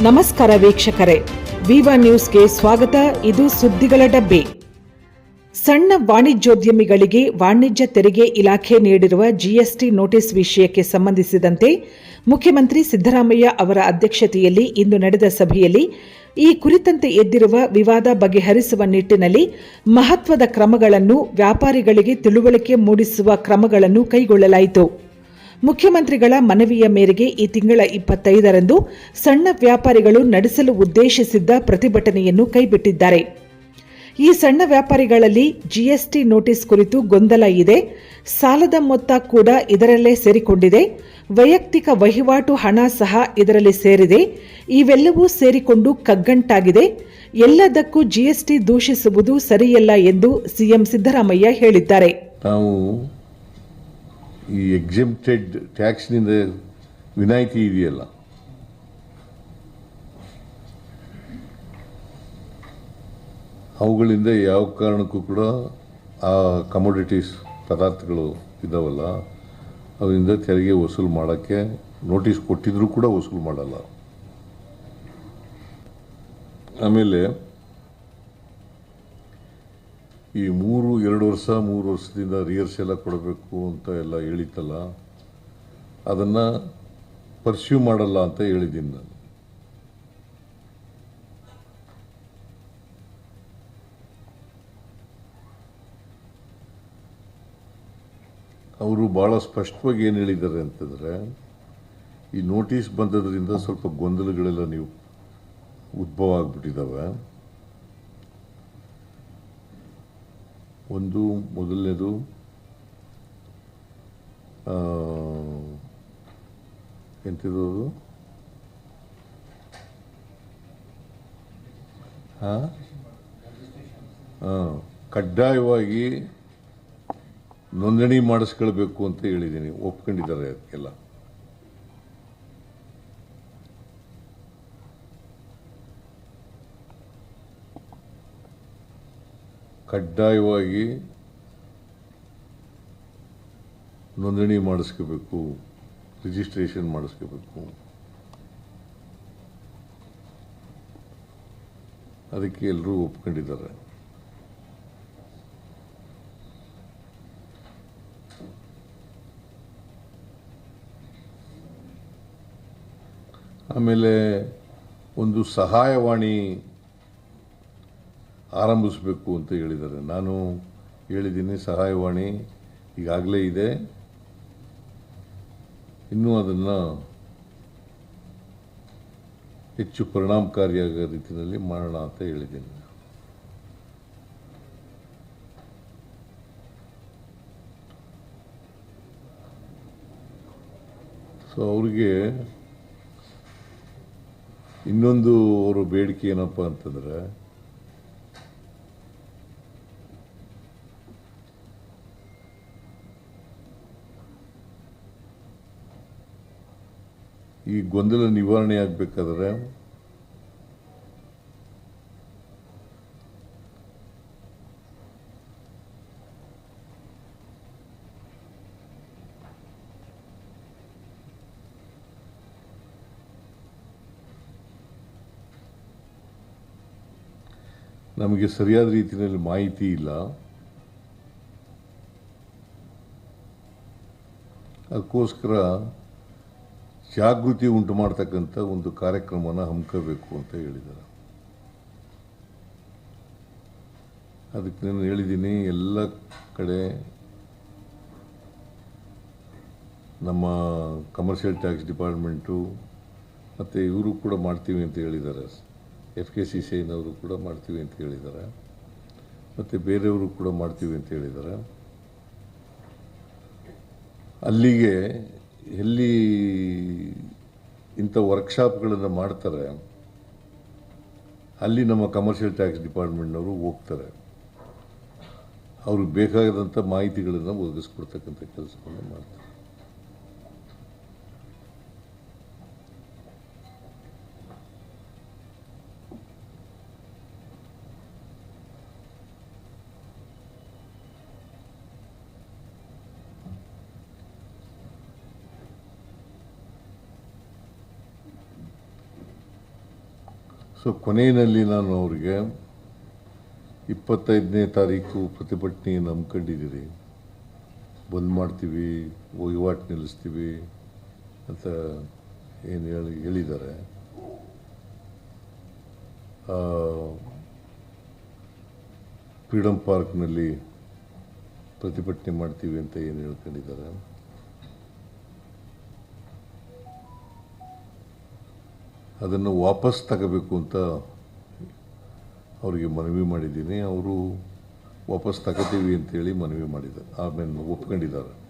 ನಮಸ್ಕಾರ ವೀಕ್ಷಕರೇ. ವಿವಾ ನ್ಯೂಸ್ಗೆ ಸ್ವಾಗತ. ಇದು ಸುದ್ದಿಗಳ ಡಬ್ಬೆ. ಸಣ್ಣ ವಾಣಿಜ್ಯೋದ್ಯಮಿಗಳಿಗೆ ವಾಣಿಜ್ಯ ತೆರಿಗೆ ಇಲಾಖೆ ನೀಡಿರುವ ಜಿಎಸ್ಟಿ ನೋಟಿಸ್ ವಿಷಯಕ್ಕೆ ಸಂಬಂಧಿಸಿದಂತೆ ಮುಖ್ಯಮಂತ್ರಿ ಸಿದ್ದರಾಮಯ್ಯ ಅವರ ಅಧ್ಯಕ್ಷತೆಯಲ್ಲಿ ಇಂದು ನಡೆದ ಸಭೆಯಲ್ಲಿ ಈ ಕುರಿತಂತೆ ಎದ್ದಿರುವ ವಿವಾದ ಬಗೆಹರಿಸುವ ನಿಟ್ಟಿನಲ್ಲಿ ಮಹತ್ವದ ಕ್ರಮಗಳನ್ನು ವ್ಯಾಪಾರಿಗಳಿಗೆ ತಿಳುವಳಿಕೆ ಮೂಡಿಸುವ ಕ್ರಮಗಳನ್ನು ಕೈಗೊಳ್ಳಲಾಯಿತು. ಮುಖ್ಯಮಂತ್ರಿಗಳ ಮನವಿಯ ಮೇರೆಗೆ ಈ ತಿಂಗಳ ಇಪ್ಪತ್ತೈದರಂದು ಸಣ್ಣ ವ್ಯಾಪಾರಿಗಳು ನಡೆಸಲು ಉದ್ದೇಶಿಸಿದ್ದ ಪ್ರತಿಭಟನೆಯನ್ನು ಕೈಬಿಟ್ಟಿದ್ದಾರೆ. ಈ ಸಣ್ಣ ವ್ಯಾಪಾರಿಗಳಲ್ಲಿ ಜಿಎಸ್ಟಿ ನೋಟಿಸ್ ಕುರಿತು ಗೊಂದಲ ಇದೆ. ಸಾಲದ ಮೊತ್ತ ಕೂಡ ಇದರಲ್ಲೇ ಸೇರಿಕೊಂಡಿದೆ. ವೈಯಕ್ತಿಕ ವಹಿವಾಟು ಹಣ ಸಹ ಇದರಲ್ಲಿ ಸೇರಿದೆ. ಇವೆಲ್ಲವೂ ಸೇರಿಕೊಂಡು ಕಗ್ಗಂಟಾಗಿದೆ. ಎಲ್ಲದಕ್ಕೂ ಜಿಎಸ್ಟಿ ದೂಷಿಸುವುದು ಸರಿಯಲ್ಲ ಎಂದು ಸಿಎಂ ಸಿದ್ದರಾಮಯ್ಯ ಹೇಳಿದ್ದಾರೆ. ಈ ಎಕ್ಸಿಮ್ಟೆಡ್ ಟ್ಯಾಕ್ಸ್ನಿಂದ ವಿನಾಯಿತಿ ಇದೆಯಲ್ಲ? ಅವುಗಳಿಂದ ಯಾವ ಕಾರಣಕ್ಕೂ ಕೂಡ ಆ ಕಮೋಡಿಟೀಸ್ ಪದಾರ್ಥಗಳು ಇದ್ದಾವಲ್ಲ ಅದರಿಂದ ತೆರಿಗೆ ವಸೂಲು ಮಾಡೋಕ್ಕೆ ನೋಟಿಸ್ ಕೊಟ್ಟಿದ್ರೂ ಕೂಡ ವಸೂಲು ಮಾಡಲ್ಲ. ಆಮೇಲೆ ಈ ಮೂರು, ಎರಡು ವರ್ಷ, ಮೂರು ವರ್ಷದಿಂದ ರಿಯರ್ಸ್ ಎಲ್ಲ ಕೊಡಬೇಕು ಅಂತ ಎಲ್ಲ ಹೇಳಿತ್ತಲ್ಲ, ಅದನ್ನು ಪರ್ಸ್ಯೂ ಮಾಡಲ್ಲ ಅಂತ ಹೇಳಿದ್ದೀನಿ ನಾನು. ಅವರು ಭಾಳ ಸ್ಪಷ್ಟವಾಗಿ ಏನು ಹೇಳಿದ್ದಾರೆ ಅಂತಂದರೆ, ಈ ನೋಟಿಸ್ ಬಂದದ್ರಿಂದ ಸ್ವಲ್ಪ ಗೊಂದಲಗಳೆಲ್ಲ ನೀವು ಉದ್ಭವ ಆಗಿಬಿಟ್ಟಿದ್ದಾವೆ ಒಂದು ಮೊದಲನೇದು ಎಂತಿದು ಹಾಂ? ಹಾಂ ಕಡ್ಡಾಯವಾಗಿ ನೋಂದಣಿ ಮಾಡಿಸ್ಕೊಳ್ಬೇಕು ಅಂತ ಹೇಳಿದ್ದೀನಿ ಒಪ್ಕೊಂಡಿದ್ದಾರೆ ಅದಕ್ಕೆಲ್ಲ ಕಡ್ಡಾಯವಾಗಿ ನೋಂದಣಿ ಮಾಡಿಸ್ಕೋಬೇಕು ರಿಜಿಸ್ಟ್ರೇಷನ್ ಮಾಡಿಸ್ಕೋಬೇಕು. ಅದಕ್ಕೆ ಎಲ್ಲರೂ ಒಪ್ಕೊಂಡಿದ್ದಾರೆ. ಆಮೇಲೆ ಒಂದು ಸಹಾಯವಾಣಿ ಆರಂಭಿಸಬೇಕು ಅಂತ ಹೇಳಿದ್ದಾರೆ. ನಾನು ಹೇಳಿದ್ದೀನಿ, ಸಹಾಯವಾಣಿ ಈಗಾಗಲೇ ಇದೆ. ಇನ್ನೂ ಅದನ್ನು ಹೆಚ್ಚು ಪರಿಣಾಮಕಾರಿಯಾದ ರೀತಿಯಲ್ಲಿ ಮಾಡೋಣ ಅಂತ ಹೇಳಿದ್ದೀನಿ. ಸೊ ಅವ್ರಿಗೆ ಇನ್ನೊಂದು ಅವರ ಬೇಡಿಕೆ ಏನಪ್ಪ ಅಂತಂದರೆ ಈ ಗೊಂದಲ ನಿವಾರಣೆ ಆಗಬೇಕಾದ್ರೆ ನಮಗೆ ಸರಿಯಾದ ರೀತಿಯಲ್ಲಿ ಮಾಹಿತಿ ಇಲ್ಲ. ಅದಕ್ಕೋಸ್ಕರ ಜಾಗೃತಿ ಉಂಟು ಮಾಡ್ತಕ್ಕಂಥ ಒಂದು ಕಾರ್ಯಕ್ರಮವನ್ನು ಹಮ್ಮಿಕೋಬೇಕು ಅಂತ ಹೇಳಿದ್ದಾರೆ. ಅದಕ್ಕೆ ನಾನು ಹೇಳಿದ್ದೀನಿ, ಎಲ್ಲ ಕಡೆ ನಮ್ಮ ಕಮರ್ಷಿಯಲ್ ಟ್ಯಾಕ್ಸ್ ಡಿಪಾರ್ಟ್ಮೆಂಟು ಮತ್ತು ಇವರು ಕೂಡ ಮಾಡ್ತೀವಿ ಅಂತ ಹೇಳಿದ್ದಾರೆ. ಎಫ್ ಕೆ ಸಿ ಸಿ ಐನವರು ಕೂಡ ಮಾಡ್ತೀವಿ ಅಂತ ಹೇಳಿದ್ದಾರೆ. ಮತ್ತು ಬೇರೆಯವರು ಕೂಡ ಮಾಡ್ತೀವಿ ಅಂತ ಹೇಳಿದ್ದಾರೆ. ಅಲ್ಲಿಗೆ ಎಲ್ಲಿ ಇಂಥ ವರ್ಕ್ಶಾಪ್ಗಳನ್ನು ಮಾಡ್ತಾರೆ, ಅಲ್ಲಿ ನಮ್ಮ ಕಮರ್ಷಿಯಲ್ ಟ್ಯಾಕ್ಸ್ ಡಿಪಾರ್ಟ್ಮೆಂಟ್ನವರು ಹೋಗ್ತಾರೆ. ಅವ್ರಿಗೆ ಬೇಕಾದಂಥ ಮಾಹಿತಿಗಳನ್ನು ಒದಗಿಸ್ಕೊಡ್ತಕ್ಕಂಥ ಕೆಲಸವನ್ನು ಮಾಡ್ತಾರೆ. ಸೊ, ಕೊನೆಯಲ್ಲಿ ನಾನು ಅವ್ರಿಗೆ ಇಪ್ಪತ್ತೈದನೇ ತಾರೀಕು ಪ್ರತಿಭಟನೆ ನಂಬ್ಕೊಂಡಿದ್ದೀರಿ. ಬಂದ್ ಮಾಡ್ತೀವಿ, ವಹಿವಾಟು ನಿಲ್ಲಿಸ್ತೀವಿ ಅಂತ ಏನು ಹೇಳಿ, ಹೇಳಿದ್ದಾರೆ. ಫ್ರೀಡಮ್ ಪಾರ್ಕ್ನಲ್ಲಿ ಪ್ರತಿಭಟನೆ ಮಾಡ್ತೀವಿ ಅಂತ ಏನು ಹೇಳ್ಕೊಂಡಿದ್ದಾರೆ. ಅದನ್ನು ವಾಪಸ್ ತಗೋಬೇಕು ಅಂತ ಅವರಿಗೆ ಮನವಿ ಮಾಡಿದ್ದೀನಿ. ಅವರು ವಾಪಸ್ ತಗೋತೀವಿ ಅಂತೇಳಿ ಮನವಿ ಮಾಡಿದ್ದಾರೆ. ಆಮೇಲೆ ಒಪ್ಕೊಂಡಿದ್ದಾರೆ.